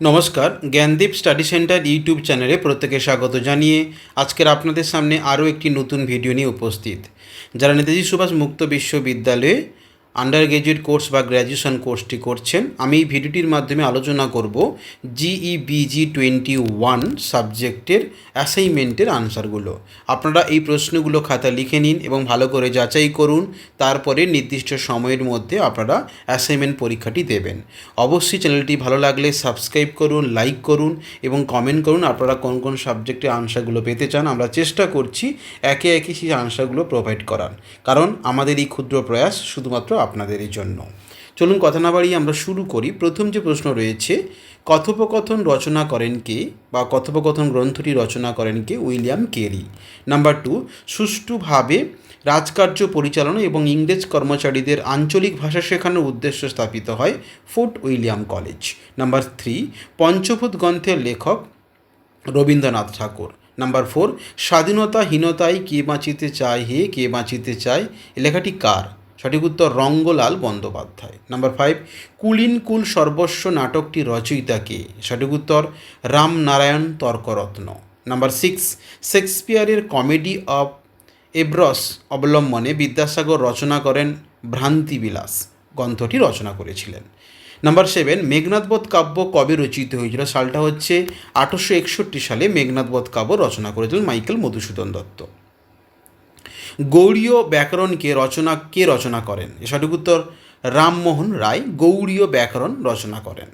নমস্কার, Gyandeep study centre YouTube চ্যানেলে প্রত্যেকে স্বাগত জানিয়ে আজকের আপনাদের সামনে আরও একটি নতুন ভিডিও নিয়ে উপস্থিত। যারা নেতাজি সুভাষ মুক্ত বিশ্ববিদ্যালয়ে আন্ডার গ্র্যাজুয়েট কোর্স বা গ্র্যাজুয়েশন কোর্সটি করছেন। আমি এই ভিডিওটির মাধ্যমে আলোচনা করব জিই বিজি টোয়েন্টি ওয়ান সাবজেক্টের অ্যাসাইনমেন্টের আনসারগুলো আপনারা এই প্রশ্নগুলো খাতা লিখে নিন এবং ভালো করে যাচাই করুন। তারপরে নির্দিষ্ট সময়ের মধ্যে আপনারা অ্যাসাইনমেন্ট পরীক্ষাটি দেবেন। অবশ্যই চ্যানেলটি ভালো লাগলে সাবস্ক্রাইব করুন লাইক করুন এবং কমেন্ট করুন আপনারা কোন কোন সাবজেক্টের আনসারগুলো পেতে চান। আমরা চেষ্টা করছি একে একে সেই আনসারগুলো প্রোভাইড করার। কারণ আমাদের এই ক্ষুদ্র প্রয়াস শুধুমাত্র আপনাদেরই জন্য। চলুন কথা না বাড়িয়ে আমরা শুরু করি। প্রথম যে প্রশ্ন রয়েছে, কথোপকথন রচনা করেন কে বা কথোপকথন গ্রন্থটি রচনা করেন কে? William Carey. নাম্বার টু, সুষ্ঠুভাবে রাজকার্য পরিচালনা এবং ইংরেজ কর্মচারীদের আঞ্চলিক ভাষা শেখানোর উদ্দেশ্য স্থাপিত হয় Fort William college. Number three, পঞ্চভূত গ্রন্থের লেখক রবীন্দ্রনাথ ঠাকুর। নাম্বার ফোর, স্বাধীনতাহীনতায় কে বাঁচিতে চায়, হে কে বাঁচিতে চায় লেখাটি কার? সঠিক উত্তর Rangalal Bandyopadhyay. Number five cooling কুল সর্বস্ব নাটকটি রচয়িতা কে? সঠিক উত্তর, রামনারায়ণ তর্করত্ন। নাম্বার সিক্স শেক্সপিয়ারের কমেডি অফ এব্রস অবলম্বনে বিদ্যাসাগর রচনা করেন ভ্রান্তিবিলাস। গ্রন্থটি রচনা করেছিলেন। নাম্বার সেভেন মেঘনাথবধ কাব্য কবে রচিত হয়েছিল? সালটা হচ্ছে আঠারোশো একষট্টি সালে মেঘনাথবধ কাব্য রচনা করেছিলেন মাইকেল মধুসূদন দত্ত। গৌড়ীয় ব্যাকরণকে রচনা, কে রচনা করেন? এ সঠিক উত্তর রামমোহন রায়, গৌড়ীয় ব্যাকরণ রচনা করেন।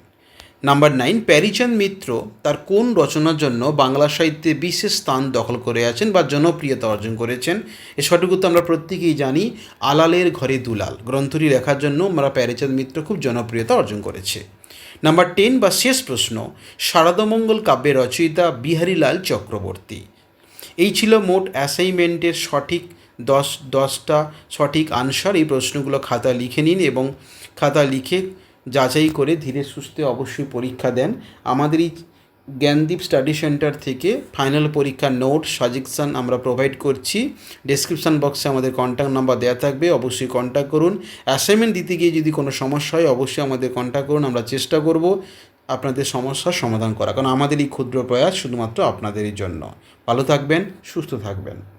নাম্বার নাইন প্যারিচাঁদ মিত্র তার কোন রচনার জন্য বাংলা সাহিত্যে বিশেষ স্থান দখল করে আছেন বা জনপ্রিয়তা অর্জন করেছেন? এ সঠিক উত্তর আমরা প্রত্যেকেই জানি, আলালের ঘরে দুলাল। গ্রন্থটি লেখার জন্য আমরা প্যারিচাঁদ মিত্র খুব জনপ্রিয়তা অর্জন করেছে। নাম্বার টেন বা শেষ প্রশ্ন, শারদামঙ্গল কাব্যের রচয়িতা বিহারীলাল চক্রবর্তী। এই ছিল মোট অ্যাসাইনমেন্টের সঠিক দশ, দশটা সঠিক আনসার। এই প্রশ্নগুলো খাতা লিখে নিন এবং খাতা লিখে যাচাই করে ধীরে সুস্থে অবশ্যই পরীক্ষা দেন। আমাদের এই জ্ঞানদীপ স্টাডি সেন্টার থেকে ফাইনাল পরীক্ষার নোট, সাজেকশান আমরা প্রোভাইড করছি। ডেসক্রিপশান বক্সে আমাদের কন্ট্যাক্ট নাম্বার দেওয়া থাকবে, অবশ্যই কন্ট্যাক্ট করুন। অ্যাসাইনমেন্ট দিতে গিয়ে যদি কোনো সমস্যা হয়, অবশ্যই আমাদের কন্ট্যাক্ট করুন, আমরা চেষ্টা করব। আপনাদের সমস্যার সমাধান করা। কারণ আমাদেরই ক্ষুদ্র প্রয়াস শুধুমাত্র আপনাদেরই জন্য। ভালো থাকবেন, সুস্থ থাকবেন।